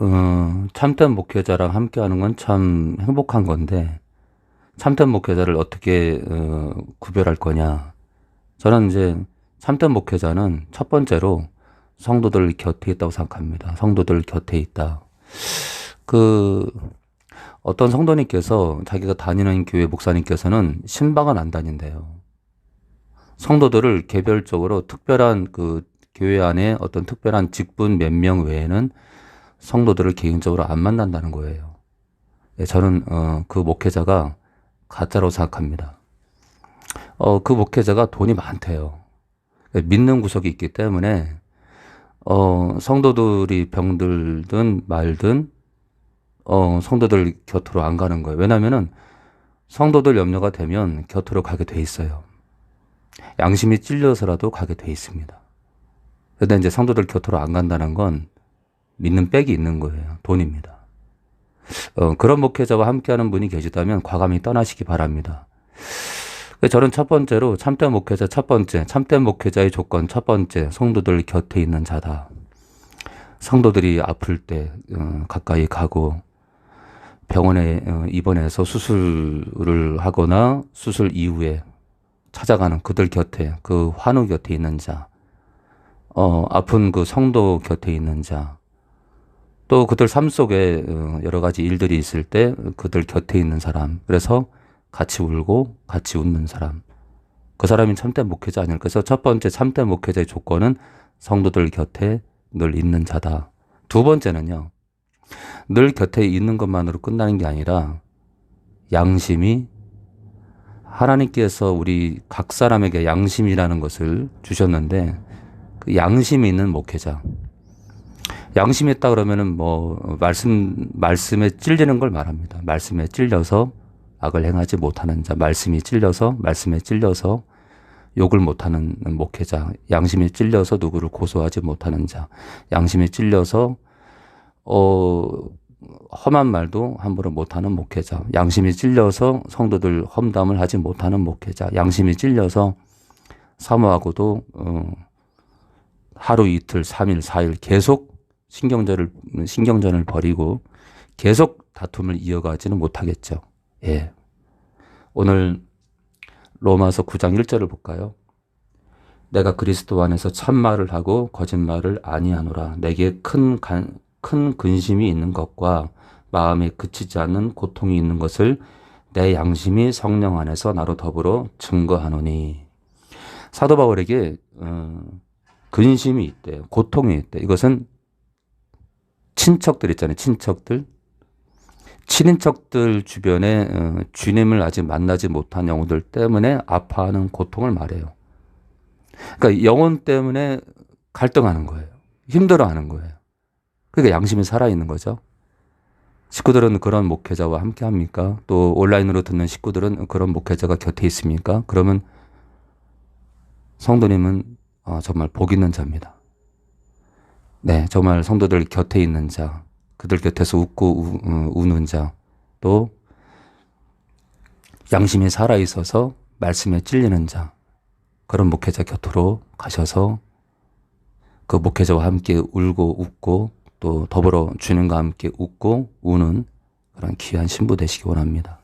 어, 참된 목회자랑 함께 하는 건 참 행복한 건데 참된 목회자를 어떻게 어, 구별할 거냐? 저는 이제 참된 목회자는 첫 번째로 성도들 곁에 있다고 생각합니다. 성도들 곁에 있다. 그 어떤 성도님께서 자기가 다니는 교회 목사님께서는 신방은 안 다닌대요. 성도들을 개별적으로 특별한 그 교회 안에 어떤 특별한 직분 몇 명 외에는 성도들을 개인적으로 안 만난다는 거예요. 예, 저는 어, 그 목회자가 가짜로 생각합니다. 어, 그 목회자가 돈이 많대요. 믿는 구석이 있기 때문에 어, 성도들이 병들든 말든 어, 성도들 곁으로 안 가는 거예요. 왜냐면은 성도들 염려가 되면 곁으로 가게 돼 있어요. 양심이 찔려서라도 가게 돼 있습니다. 그런데 이제 성도들 곁으로 안 간다는 건 믿는 백이 있는 거예요. 돈입니다. 어, 그런 목회자와 함께하는 분이 계시다면 과감히 떠나시기 바랍니다. 저는 첫 번째로 참된 목회자 첫 번째, 참된 목회자의 조건 첫 번째, 성도들 곁에 있는 자다. 성도들이 아플 때 어, 가까이 가고 병원에 어, 입원해서 수술을 하거나 수술 이후에 찾아가는 그들 곁에 그 환우 곁에 있는 자, 어, 아픈 그 성도 곁에 있는 자, 또 그들 삶 속에 어, 여러 가지 일들이 있을 때 그들 곁에 있는 사람. 그래서 같이 울고 같이 웃는 사람. 그 사람이 참된 목회자 아닐까. 그래서 첫 번째 참된 목회자의 조건은 성도들 곁에 늘 있는 자다. 두 번째는요. 늘 곁에 있는 것만으로 끝나는 게 아니라 양심이 하나님께서 우리 각 사람에게 양심이라는 것을 주셨는데 그 양심이 있는 목회자. 양심이 있다 그러면은 뭐 말씀 말씀에 찔리는 걸 말합니다. 말씀에 찔려서 악을 행하지 못하는 자, 말씀이 찔려서 말씀에 찔려서 욕을 못하는 목회자, 양심이 찔려서 누구를 고소하지 못하는 자, 양심이 찔려서 어 험한 말도 함부로 못하는 목회자, 양심이 찔려서 성도들 험담을 하지 못하는 목회자, 양심이 찔려서 사모하고도 어 하루 이틀, 삼일, 사일 계속 신경전을 신경전을 벌이고 계속 다툼을 이어가지는 못하겠죠. 예. 오늘 로마서 9장 1절을 볼까요? 내가 그리스도 안에서 참말을 하고 거짓말을 아니하노라. 내게 큰, 간, 큰 근심이 있는 것과 마음에 그치지 않는 고통이 있는 것을 내 양심이 성령 안에서 나로 더불어 증거하노니. 사도 바울에게 어, 근심이 있대요. 고통이 있대. 이것은 친척들 있잖아요. 친척들. 친인척들 주변에 어, 주님을 아직 만나지 못한 영혼들 때문에 아파하는 고통을 말해요. 그러니까 영혼 때문에 갈등하는 거예요. 힘들어하는 거예요. 그러니까 양심이 살아있는 거죠. 식구들은 그런 목회자와 함께 합니까? 또 온라인으로 듣는 식구들은 그런 목회자가 곁에 있습니까? 그러면 성도님은 어, 정말 복 있는 자입니다. 네, 정말 성도들 곁에 있는 자, 그들 곁에서 웃고 우, 어, 우는 자, 또 양심이 살아 있어서 말씀에 찔리는 자, 그런 목회자 곁으로 가셔서 그 목회자와 함께 울고 웃고 또 더불어 주님과 함께 웃고 우는 그런 귀한 신부 되시기 원합니다.